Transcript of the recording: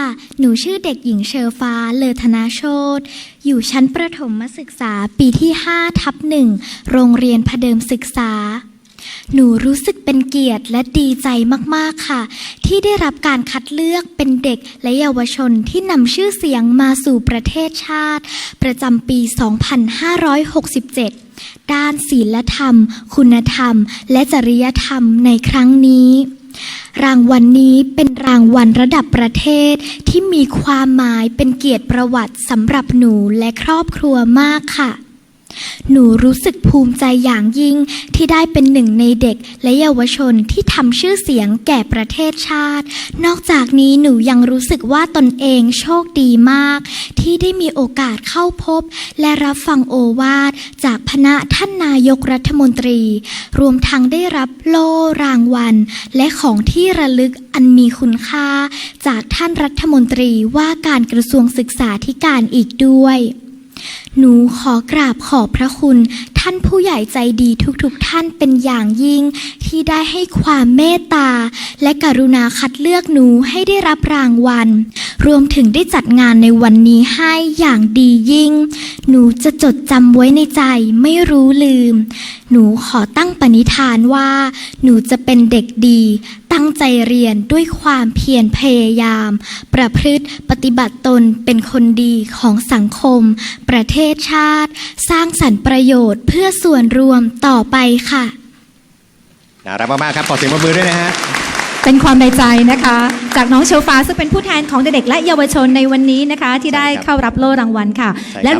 ค่ะ หนูชื่อเด็กหญิงเชอฟ้า เลอธนาโชตอยู่ชั้นประถมศึกษาปีที่5ทับหนึ่ง โรงเรียนพเดิมศึกษา หนูรู้สึกเป็นเกียรติและดีใจมากๆค่ะ ที่ได้รับการคัดเลือกเป็นเด็กและเยาวชนที่นำชื่อเสียงมาสู่ประเทศชาติ ประจำปี 2567 ด้านศีลธรรม คุณธรรม และจริยธรรมในครั้งนี้ รางวัลนนี้เป็นรางวัลระดับประเทศที่มีความหมายเป็นเกียรติประวัติสำหรับหนูและครอบครัวมากค่ะ หนูรู้สึกภูมิใจอย่างยิ่งที่ได้เป็นหนึ่งในเด็กและเยาวชนที่ทำชื่อเสียงแก่ประเทศชาติ นอกจากนี้หนูยังรู้สึกว่าตนเองโชคดีมาก ที่ได้มีโอกาสเข้าพบ และรับฟังโอวาทจากพระท่านนายกรัฐมนตรี รวมทั้งได้รับโล่รางวัล และของที่ระลึกอันมีคุณค่า จากท่านรัฐมนตรีว่าการกระทรวงศึกษาธิการอีกด้วย หนูขอกราบขอบพระคุณท่านผู้ใหญ่ใจดีทุกๆทท่านเป็นอย่างยิ่ง ที่ได้ให้ความเมตตา และกรุณาคัดเลือกหนูให้ได้รับรางวัล รวมถึงได้จัดงานในวันนี้ให้อย่างดียิ่ง หนูจะจดจำไว้ในใจไม่รู้ลืม หนูขอตั้งปณิธานว่า หนูจะเป็นเด็กดี ตั้งใจเรียนด้วยความเพียรพยายาม ประพฤติปฏิบัติตนเป็นคนดีของสังคม ประเทศชาติ สร้างสรรค์ประโยชน์เพื่อส่วนรวมต่อไปค่ะน่ารักมากๆครับขอเสียงปรบมือด้วยนะฮะเป็นความในใจนะคะ จากน้องเชลฟ้าซึ่งเป็นผู้แทนของเด็กๆและเยาวชนในวันนี้นะคะ ที่ได้ใช่ครับเข้ารับโล่รางวัลค่ะใช่ครับและ